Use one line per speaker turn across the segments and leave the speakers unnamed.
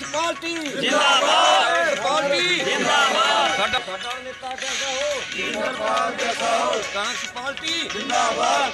Congress party ਜਿੰਦਾਬਾਦ party ਜਿੰਦਾਬਾਦ ਸਾਡਾ ਸਾਡਾ ਨੇਤਾ ਕੈਸਾ ਹੋ ਜਿੰਦਾਬਾਦ ਜੈਸਾ ਹੋ ਕਾਂਗਰਸ ਪਾਰਟੀ ਜਿੰਦਾਬਾਦ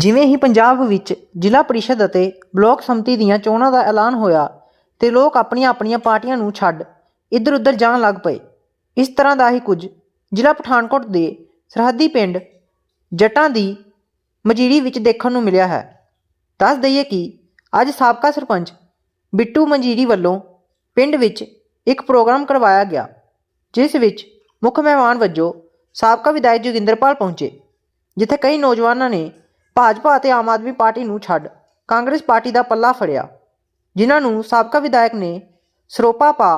ਜਿਵੇਂ ਹੀ ਪੰਜਾਬ ਵਿੱਚ ਜ਼ਿਲ੍ਹਾ ਪਰਿਸ਼ਦ ਅਤੇ ਬਲਾਕ ਸੰਮਤੀ ਦੀਆਂ ਚੋਣਾਂ ਦਾ ਐਲਾਨ ਹੋਇਆ ਤੇ ਲੋਕ ਆਪਣੀਆਂ ਆਪਣੀਆਂ ਪਾਰਟੀਆਂ ਨੂੰ ਛੱਡ ਇੱਧਰ ਉੱਧਰ ਜਾਣ ਲੱਗ ਪਏ, ਇਸ ਤਰ੍ਹਾਂ ਦਾ ਹੀ ਕੁਝ ਜ਼ਿਲ੍ਹਾ ਪਠਾਨਕੋਟ ਦੇ ਸਰਹੱਦੀ ਪਿੰਡ ਜੱਟਾਂ ਦੀ ਮਜੀਰੀ ਵਿੱਚ ਦੇਖਣ ਨੂੰ ਮਿਲਿਆ ਹੈ। ਦੱਸ ਦਈਏ ਕਿ ਅੱਜ ਸਾਬਕਾ ਸਰਪੰਚ ਬਿੱਟੂ ਮਜੀੜੀ ਵੱਲੋਂ ਪਿੰਡ ਵਿੱਚ ਇੱਕ ਪ੍ਰੋਗਰਾਮ ਕਰਵਾਇਆ ਗਿਆ, ਜਿਸ ਵਿੱਚ ਮੁੱਖ ਮਹਿਮਾਨ ਵਜੋਂ ਸਾਬਕਾ ਵਿਧਾਇਕ ਜੋਗਿੰਦਰਪਾਲ ਪਹੁੰਚੇ, ਜਿੱਥੇ ਕਈ ਨੌਜਵਾਨਾਂ ਨੇ ਭਾਜਪਾ ਅਤੇ ਆਮ ਆਦਮੀ ਪਾਰਟੀ ਨੂੰ ਛੱਡ ਕਾਂਗਰਸ ਪਾਰਟੀ ਦਾ ਪੱਲਾ ਫੜਿਆ, ਜਿਨ੍ਹਾਂ ਨੂੰ ਸਾਬਕਾ ਵਿਧਾਇਕ ਨੇ ਸਰੋਪਾ ਪਾ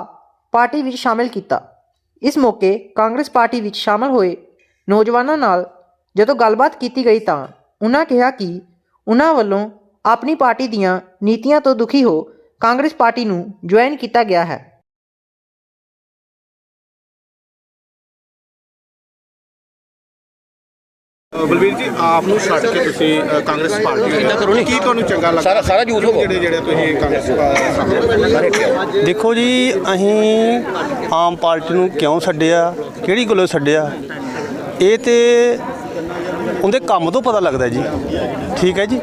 ਪਾਰਟੀ ਵਿੱਚ ਸ਼ਾਮਿਲ ਕੀਤਾ। ਇਸ ਮੌਕੇ ਕਾਂਗਰਸ ਪਾਰਟੀ ਵਿੱਚ ਸ਼ਾਮਲ ਹੋਏ ਨੌਜਵਾਨਾਂ ਨਾਲ ਜਦੋਂ ਗੱਲਬਾਤ ਕੀਤੀ ਗਈ ਤਾਂ ਉਹਨਾਂ ਕਿਹਾ ਕਿ ਉਹਨਾਂ ਵੱਲੋਂ ਆਪਣੀ ਪਾਰਟੀ ਦੀਆਂ ਨੀਤੀਆਂ ਤੋਂ ਦੁਖੀ ਹੋ ਕਾਂਗਰਸ ਪਾਰਟੀ ਨੂੰ ਜੁਆਇਨ ਕੀਤਾ ਗਿਆ ਹੈ।
ਬਲਵੀਰ ਜੀ ਆਪ ਨੂੰ ਛੱਡ ਕੇ ਤੁਸੀਂ ਕਾਂਗਰਸ ਪਾਰਟੀ ਵਿੱਚ ਕੀ ਤੁਹਾਨੂੰ ਚੰਗਾ ਲੱਗਦਾ?
ਸਾਰਾ- ਸਾਰਾ ਜੂਠ ਹੋਵੋ।
ਜਿਹੜੇ ਜਿਹੜੇ ਤੁਸੀਂ ਕਾਂਗਰਸ ਪਾਰਟੀ
ਦੇਖੋ ਜੀ ਅਸੀਂ ਆਮ ਪਾਰਟੀ ਨੂੰ ਕਿਉਂ ਛੱਡਿਆ? ਕਿਹੜੀ ਗੱਲੋਂ ਛੱਡਿਆ? ਇਹ ਤੇ ਉਹਦੇ ਕੰਮ ਤੋਂ ਪਤਾ ਲੱਗਦਾ ਜੀ। ਠੀਕ ਹੈ ਜੀ?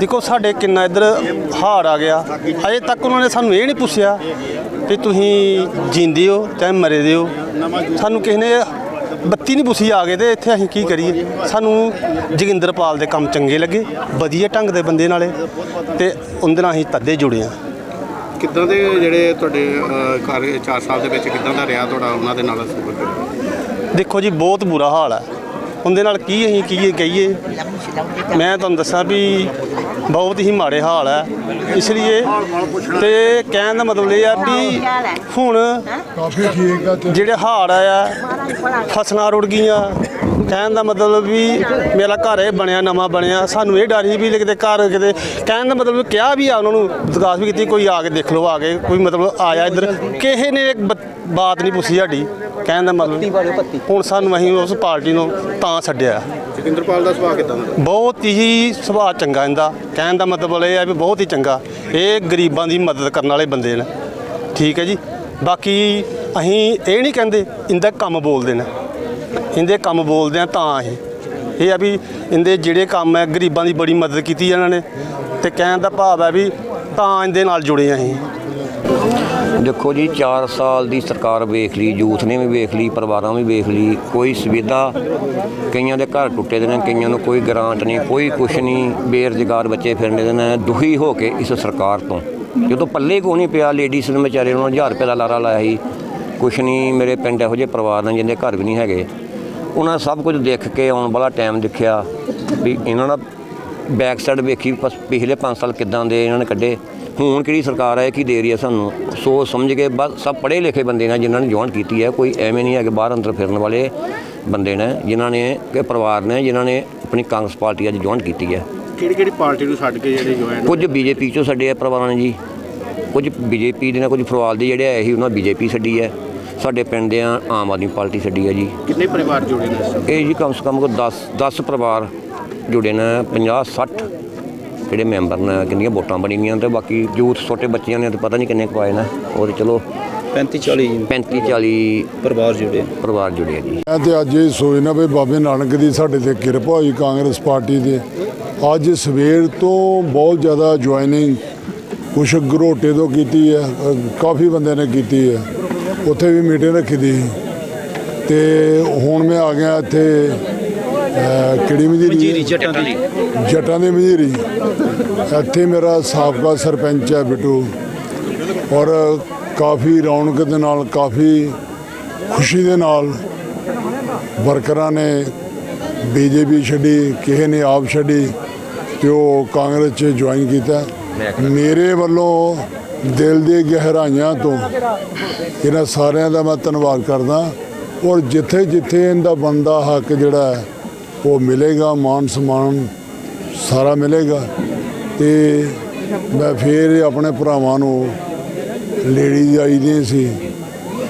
ਦੇਖੋ ਸਾਡੇ ਕਿੰਨਾ ਇੱਧਰ ਹਾਰ ਆ ਗਿਆ। ਅਜੇ ਤੱਕ ਉਹਨਾਂ ਨੇ ਸਾਨੂੰ ਇਹ ਨਹੀਂ ਪੁੱਛਿਆ ਕਿ ਤੁਸੀਂ ਜਿੰਦੇ ਹੋ ਚਾਹੇ ਮਰੇ ਦੇ ਹੋ। ਸਾਨੂੰ ਕਿਸੇ ਨੇ ਬੱਤੀ ਨਹੀਂ ਪੁੱਛੀ ਆ ਗਏ ਤੇ ਇੱਥੇ ਅਸੀਂ ਕੀ ਕਰੀਏ? ਸਾਨੂੰ ਜੋਗਿੰਦਰਪਾਲ ਦੇ ਕੰਮ ਚੰਗੇ ਲੱਗੇ ਵਧੀਆ ਢੰਗ ਦੇ ਬੰਦੇ ਨਾਲੇ ਤੇ ਉਹਦੇ ਨਾਲ ਅਸੀਂ ਤੱਦੇ ਜੁੜੇ ਆ
ਕਿੱਦਾਂ ਦੇ ਜਿਹੜੇ ਤੁਹਾਡੇ ਘਰ 4 ਸਾਲ ਦੇ ਵਿੱਚ ਕਿੱਦਾਂ ਦਾ ਰਿਹਾ ਤੁਹਾਡਾ ਉਹਨਾਂ ਦੇ ਨਾਲ
ਦੇਖੋ ਜੀ ਬਹੁਤ ਬੁਰਾ ਹਾਲ ਹੈ ਉਹਦੇ ਨਾਲ ਕੀ ਅਸੀਂ ਕੀ ਕਹੀਏ? ਮੈਂ ਤੁਹਾਨੂੰ ਦੱਸਾਂ ਵੀ ਬਹੁਤ ਹੀ ਮਾੜੇ ਹਾਲ ਹੈ ਇਸ ਲਈ ਤੇ ਕਹਿਣ ਦਾ ਮਤਲਬ ਇਹ ਆ ਵੀ ਹੁਣ
ਕਾਫੀ ਠੀਕ ਆ
ਫਸਲਾਂ ਰੁੜ ਗਈਆਂ। ਕਹਿਣ ਦਾ ਮਤਲਬ ਵੀ ਮੇਰਾ ਘਰ ਇਹ ਬਣਿਆ ਨਵਾਂ ਬਣਿਆ। ਸਾਨੂੰ ਇਹ ਡਰ ਸੀ ਵੀ ਕਿਤੇ ਘਰ ਕਿਤੇ ਕਹਿਣ ਦਾ ਮਤਲਬ ਕਿਹਾ ਵੀ ਆ ਉਹਨਾਂ ਨੂੰ ਦਰਖਾਸਤ ਵੀ ਕੀਤੀ ਕੋਈ ਆ ਕੇ ਦੇਖ ਲਓ ਆ ਕੇ ਕੋਈ ਮਤਲਬ ਆਇਆ ਇੱਧਰ। ਕਿਸੇ ਨੇ ਇੱਕ ਬ- ਬਾਤ ਨਹੀਂ ਪੁੱਛੀ ਸਾਡੀ। ਕਹਿਣ ਦਾ ਮਤਲਬ ਹੁਣ ਸਾਨੂੰ ਅਸੀਂ ਉਸ ਪਾਰਟੀ ਨੂੰ ਤਾਂ ਛੱਡਿਆ।
ਜੋਗਿੰਦਰਪਾਲ ਦਾ ਸੁਭਾਅ ਕਿੱਦਾਂ ਦਾ?
ਬਹੁਤ ਹੀ ਸੁਭਾਅ ਚੰਗਾ ਇਹਦਾ। ਕਹਿਣ ਦਾ ਮਤਲਬ ਇਹ ਹੈ ਵੀ ਬਹੁਤ ਹੀ ਚੰਗਾ। ਇਹ ਗਰੀਬਾਂ ਦੀ ਮਦਦ ਕਰਨ ਵਾਲੇ ਬੰਦੇ ਨੇ। ਠੀਕ ਹੈ ਜੀ। ਬਾਕੀ ਅਸੀਂ ਇਹ ਨਹੀਂ ਕਹਿੰਦੇ, ਇਹਦਾ ਕੰਮ ਬੋਲਦੇ ਨੇ। ਇਹਦੇ ਕੰਮ ਬੋਲਦੇ ਆ ਤਾਂ ਅਸੀਂ। ਇਹ ਆ ਵੀ ਇਹਦੇ ਜਿਹੜੇ ਕੰਮ ਹੈ, ਗਰੀਬਾਂ ਦੀ ਬੜੀ ਮਦਦ ਕੀਤੀ ਇਹਨਾਂ ਨੇ ਤੇ ਕਹਿਣ ਦਾ ਭਾਵ ਹੈ ਵੀ ਤਾਂ ਇਹਦੇ ਨਾਲ ਜੁੜੇ ਆ ਅਸੀਂ।
ਦੇਖੋ ਜੀ 4 ਸਾਲ ਦੀ ਸਰਕਾਰ ਵੇਖ ਲਈ, ਯੂਥ ਨੇ ਵੀ ਵੇਖ ਲਈ, ਪਰਿਵਾਰਾਂ ਵੀ ਵੇਖ ਲਈ, ਕੋਈ ਸੁਵਿਧਾ ਕਈਆਂ ਦੇ ਘਰ ਟੁੱਟੇ ਦੇ ਨੇ, ਕਈਆਂ ਨੂੰ ਕੋਈ ਗ੍ਰਾਂਟ ਨਹੀਂ, ਕੋਈ ਕੁਛ ਨਹੀਂ, ਬੇਰੁਜ਼ਗਾਰ ਬੱਚੇ ਫਿਰਨੇ ਦੇ ਨੇ, ਦੁਖੀ ਹੋ ਕੇ ਇਸ ਸਰਕਾਰ ਤੋਂ। ਜਦੋਂ ਪੱਲੇ ਕੋ ਨਹੀਂ ਪਿਆ ਲੇਡੀਜ਼ ਨੂੰ ਵਿਚਾਰੇ ਨੂੰ 1000 ਰੁਪਏ ਦਾ ਲਾਰਾ ਲਾਇਆ ਸੀ ਕੁਛ ਨਹੀਂ ਮੇਰੇ ਪਿੰਡ ਇਹੋ ਜਿਹੇ ਪਰਿਵਾਰ ਨੇ ਜਿੰਦੇ ਘਰ ਵੀ ਨਹੀਂ ਹੈਗੇ। ਉਹਨਾਂ ਸਭ ਕੁਝ ਦੇਖ ਕੇ ਆਉਣ ਵਾਲਾ ਟਾਈਮ ਦੇਖਿਆ ਵੀ ਇਹਨਾਂ ਦਾ ਬੈਕ ਸਾਈਡ ਵੇਖੀ ਪਸ- ਪਿਛਲੇ 5 ਸਾਲ ਕਿੱਦਾਂ ਦੇ ਇਹਨਾਂ ਨੇ ਕੱਢੇ। ਹੁਣ ਕਿਹੜੀ ਸਰਕਾਰ ਹੈ ਕੀ ਦੇ ਰਹੀ ਹੈ ਸਾਨੂੰ? ਸੋਚ ਸਮਝ ਕੇ ਬਸ ਸਭ ਪੜ੍ਹੇ ਲਿਖੇ ਬੰਦੇ ਨੇ ਜਿਨ੍ਹਾਂ ਨੇ ਜੁਆਇਨ ਕੀਤੀ ਹੈ। ਕੋਈ ਐਵੇਂ ਨਹੀਂ ਹੈ ਕਿ ਬਾਹਰ ਅੰਦਰ ਫਿਰਨ ਵਾਲੇ ਬੰਦੇ ਨੇ ਜਿਨ੍ਹਾਂ ਨੇ ਕਿ ਪਰਿਵਾਰ ਨੇ ਜਿਨ੍ਹਾਂ ਨੇ ਆਪਣੀ ਕਾਂਗਰਸ ਪਾਰਟੀ ਅੱਜ ਜੁਆਇਨ ਕੀਤੀ ਹੈ।
ਕਿਹੜੀ ਕਿਹੜੀ ਪਾਰਟੀ ਨੂੰ ਛੱਡ ਕੇ ਜਿਹੜੇ ਜੁਆਇਨ
ਕੁਝ ਬੀਜੇਪੀ ਚੋਂ ਛੱਡੇ ਆ ਪਰਿਵਾਰਾਂ ਨੇ ਜੀ। ਕੁਝ ਬੀਜੇਪੀ ਦੇ ਨੇ ਕੁਝ ਫਰਵਾਲ ਦੇ ਜਿਹੜੇ ਆਏ ਸੀ ਉਹਨਾਂ ਬੀਜੇਪੀ ਛੱਡੀ ਹੈ। ਸਾਡੇ ਪਿੰਡ ਦੇ ਆਮ ਆਦਮੀ ਪਾਰਟੀ ਛੱਡੀ ਹੈ ਜੀ।
ਕਿੰਨੇ ਪਰਿਵਾਰ ਜੁੜੇ ਨੇ ਇਸ?
ਇਹ ਜੀ ਕਮ ਸੇ ਕਮ ਕੋ 10 10 ਪਰਿਵਾਰ ਜੁੜੇ ਨੇ 50 60 ਜਿਹੜੇ ਮੈਂਬਰ ਨੇ ਕਿੰਨੀਆਂ ਵੋਟਾਂ ਬਣੀਆਂ ਤੇ ਬਾਕੀ ਯੂਥ ਛੋਟੇ ਬੱਚਿਆਂ ਨੇ ਤਾਂ ਪਤਾ ਨਹੀਂ ਕਿੰਨੇ ਕੁ ਆਏ ਨੇ ਉਹ ਤੇ ਚਲੋ
35 40
35 40
ਪਰਿਵਾਰ ਜੁੜੇ
ਪਰਿਵਾਰ ਜੁੜੇ ਆ ਜੀ।
ਮੈਂ ਤੇ ਅੱਜ ਇਹ ਸੋਚਣਾ ਵੀ ਬਾਬੇ ਨਾਨਕ ਦੀ ਸਾਡੇ ਤੇ ਕਿਰਪਾ ਹੋਈ ਕਾਂਗਰਸ ਪਾਰਟੀ ਦੇ ਅੱਜ ਸਵੇਰ ਤੋਂ ਬਹੁਤ ਜ਼ਿਆਦਾ ਜੁਆਇਨਿੰਗ ਕੁਛ ਗਰੋਟੇ ਤੋਂ ਕੀਤੀ ਹੈ ਅ, ਕਾਫੀ ਬੰਦੇ ਨੇ ਕੀਤੀ ਹੈ। ਉੱਥੇ ਵੀ ਮੀਟਿੰਗ ਰੱਖੀ ਦੀ। ਤੇ ਹੁਣ ਮੈਂ ਆ ਗਿਆ ਇੱਥੇ ਕਿਹੜੀ ਮਜੀਰੀ
ਮਜੀਰੀ ਜੱਟਾਂ ਦੀ।
ਜੱਟਾਂ ਦੀ ਮਜੀਰੀ ਇੱਥੇ ਮੇਰਾ ਸਾਬਕਾ ਸਰਪੰਚ ਹੈ ਬਿੱਟੂ। ਔਰ ਕਾਫੀ ਰੌਣਕ ਦੇ ਨਾਲ ਕਾਫੀ ਖੁਸ਼ੀ ਦੇ ਨਾਲ ਵਰਕਰਾਂ ਨੇ ਬੀਜੇਪੀ ਛੱਡੀ ਕਿਸੇ ਨੇ ਆਪ ਛੱਡੀ ਤੇ ਉਹ ਕਾਂਗਰਸ 'ਚ ਜੁਆਇਨ ਕੀਤਾ। ਮੇਰੇ ਵੱਲੋਂ ਦਿਲ ਦੀ ਗਹਿਰਾਈਆਂ ਤੋਂ ਇਹਨਾਂ ਸਾਰਿਆਂ ਦਾ ਮੈਂ ਧੰਨਵਾਦ ਕਰਦਾ ਔਰ ਜਿੱਥੇ ਜਿੱਥੇ ਇਹਦਾ ਬੰਦਾ ਹੱਕ ਜਿਹੜਾ ਹੈ, ਉਹ ਮਿਲੇਗਾ, ਮਾਨ ਸਨਮਾਨ ਸਾਰਾ ਮਿਲੇਗਾ ਤੇ ਮੈਂ ਫੇਰ ਆਪਣੇ ਭਰਾਵਾਂ ਨੂੰ ਲੇਡੀ ਆਈ ਦੀ ਸੀ,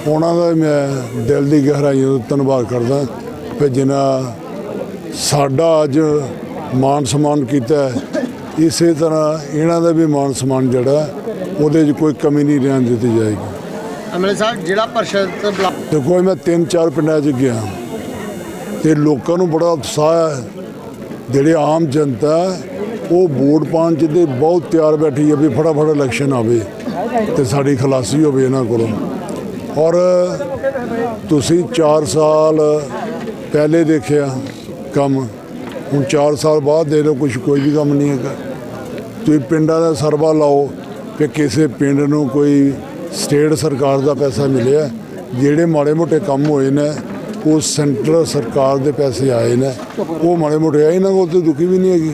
ਉਹਨਾਂ ਦਾ ਮੈਂ ਦਿਲ ਦੀ ਗਹਿਰਾਈਆਂ ਤੋਂ ਧੰਨਵਾਦ ਕਰਦਾ ਕਿ ਜਿਨ੍ਹਾਂ ਸਾਡਾ ਅੱਜ ਮਾਨ ਸਨਮਾਨ ਕੀਤਾ ਇਸੇ ਤਰ੍ਹਾਂ ਇਹਨਾਂ ਦਾ ਵੀ ਮਾਨ ਸਨਮਾਨ ਜਿਹੜਾ ਉਹਦੇ 'ਚ ਕੋਈ ਕਮੀ ਨਹੀਂ ਰਹਿਣ ਦਿੱਤੀ ਜਾਏਗੀ।
ਐਮਐਲਏ ਸਾਹਿਬ ਜਿਹੜਾ ਪਰਿਸ਼ਦ ਬਲਾਕ
ਦੇਖੋ ਮੈਂ ਤਿੰਨ ਚਾਰ ਪਿੰਡਾਂ 'ਚ ਗਿਆ। ਤੇ ਲੋਕਾਂ ਨੂੰ ਬੜਾ ਉਤਸ਼ਾਹ ਹੈ। ਜਿਹੜੇ ਆਮ ਜਨਤਾ ਉਹ ਵੋਟ ਪਾਉਣ 'ਚ ਤੇ ਬਹੁਤ ਤਿਆਰ ਬੈਠੀ ਹੈ ਵੀ ਫਟਾਫਟ ਇਲੈਕਸ਼ਨ ਆਵੇ ਤੇ ਸਾਡੀ ਖਲਾਸੀ ਹੋਵੇ ਇਹਨਾਂ ਕੋਲੋਂ। ਔਰ ਤੁਸੀਂ 4 ਸਾਲ ਪਹਿਲੇ ਦੇਖਿਆ ਕੰਮ। ਹੁਣ 4 ਸਾਲ ਬਾਅਦ ਦੇ ਲਓ ਕੁਝ ਕੋਈ ਵੀ ਕੰਮ ਨਹੀਂ ਹੈਗਾ। ਤੁਸੀਂ ਪਿੰਡਾਂ ਦਾ ਸਰਵਾ ਲਾਓ ਕਿ ਕਿਸੇ ਪਿੰਡ ਨੂੰ ਕੋਈ ਸਟੇਟ ਸਰਕਾਰ ਦਾ ਪੈਸਾ ਮਿਲਿਆ। ਜਿਹੜੇ ਮਾੜੇ ਮੋਟੇ ਕੰਮ ਹੋਏ ਨੇ, ਉਹ ਸੈਂਟਰ ਸਰਕਾਰ ਦੇ ਪੈਸੇ ਆਏ ਨੇ। ਉਹ ਮਾੜੇ ਮੋਟੇ ਆਏ ਇਹਨਾਂ ਕੋਲ ਤੇ ਦੁਖੀ ਵੀ ਨਹੀਂ ਹੈਗੀ।